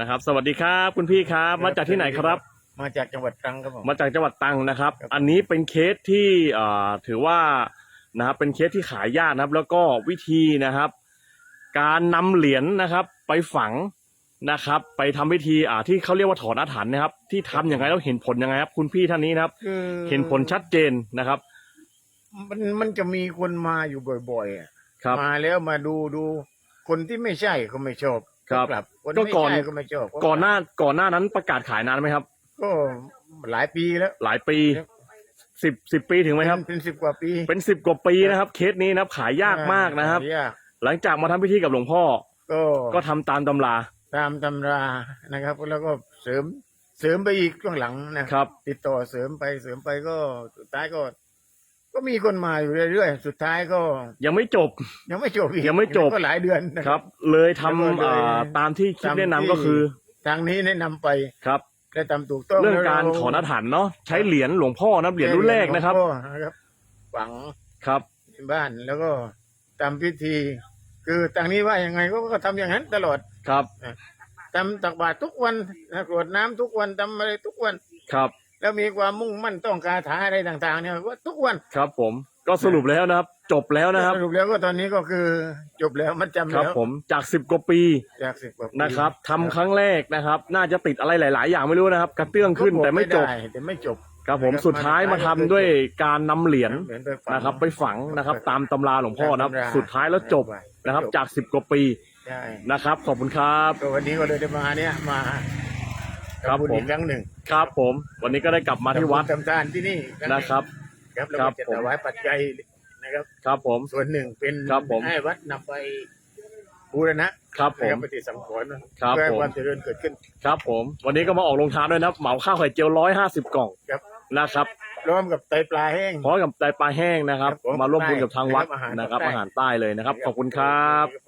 นะครับ สวัสดีครับคุณพี่ครับ มาจากที่ไหนครับ มาจากจังหวัดตรังครับผมมาจากจังหวัดตรังนะครับครับ อันนี้เป็นเคสที่เอ่อถือว่านะครับเป็นเคสที่ขายยากนะครับ แล้วก็วิธีนะครับ การนำเหรียญนะครับ ไปฝังนะครับ ไปทำพิธีอ่าที่เขาเรียกว่าถอนอาถรรพ์นะครับ ที่ทำยังไงแล้วเห็นผลยังไงครับ คุณพี่ท่านนี้นะครับ คือเห็นผลชัดเจนนะครับมันมันจะมีคนมาอยู่บ่อยๆอะครับ มาแล้วมาดูดู คนที่ไม่ใช่ก็ไม่ชอบ ครับ กลับคนก็ไม่ก่อน ใช่ก็ไม่ชอบก่อนหน้าก่อนหน้านั้นประกาศขายนานไหมครับ ก็หลายปีแล้ว หลายปีสิบสิบปีถึงไหมครับ เป็นสิบกว่าปีเป็นสิบกว่าปีนะครับ เคสนี้นะครับขายยากมากนะครับ ยากหลังจากมาทำพิธีกับหลวงพ่อ ก็ก็ทำตามตำราตามตำรานะครับ แล้วก็เสริมเสริมไปอีกช่วงหลังนะครับ ติดต่อเสริมไปเสริมไปก็สุดท้ายก็ ก็มีคนมาอยู่เรื่อยๆ สุดท้ายก็ยังไม่จบ ยังไม่จบอีกยังไม่จบ ก็หลายเดือนนะ ครับ เลยทำแล้วก็เลยอ่าตามที่คลิปตามแนะนำที่ก็คือทางนี้แนะนำไปครับ ได้ทำถูกต้องเรื่องแล้วการถอนอาถรรพ์เนาะใช้เหรียญหลวงพ่อนะเหรียญรุ่นแรกนะครับหลวงพ่อนะครับฝังครับ ในบ้านแล้วก็ทำพิธี คือทางนี้ว่ายังไงก็ก็ทำอย่างนั้นตลอดครับทำตักบาตรทุกวันนะกรวดน้ำทุกวันทำอะไรทุกวัน ครับ แล้วมีความมุ่งมั่นต้องการถาอะไรต่าง ๆ เนี่ยก็ทุกวันครับผมก็สรุปแล้วนะครับ จบแล้วนะครับ สรุปแล้วก็ตอนนี้ก็คือจบแล้วมันจำครับแล้วผมจากสิบกว่าปีจากสิบกว่าปีนะครับทำครั้งแรกนะครับ น่าจะติดอะไรหลาย ๆ อย่างไม่รู้นะครับ กระเตื้องขึ้นแต่ไม่จบ ด้แต่ไม่จบ ครับผมนะครับสุดท้ายมาทำด้วยการนำเหรียญเหรียญไปฝังนะครับ ไปฝังนะครับ ตามตำราหลวงพ่อนะครับ ตามตำราสุดท้ายแล้วจบนะครับจากสิบกว่าปีใช่นะครับ ขอบคุณครับ ก็วันนี้ก็เลยได้มาเนี่ยมาครับทำญผม อีกครั้งหนึ่ง ครับผม วันนี้ก็ได้กลับมาที่วัดทำทานที่นี่งหงนะครับ ครับแล้วครัก็บจะผมถวายปัจจัยนะครับ ครับผม ส่วนหนึ่งเป็นครับผมให้วัดนำไปบูรณะครับผนะคมรับปฏิสังขรณ์นะครับเพื่อให้ผมความเจริญเกิดขึ้น ครับผม วันนี้ก็มาออกโรงทานด้วยนะครับเหมาข้าวไข่เจียวร้อยห้าสิบกล่องครับนะครับพร้อมกับไตปลาแห้งพร้อมกับไตปลาแห้งนะครับครับผมมาร่วมบุญกับทางวัดอาหารนะครับใต้อาหารใต้เลยนะครับ ขอบคุณครับครับ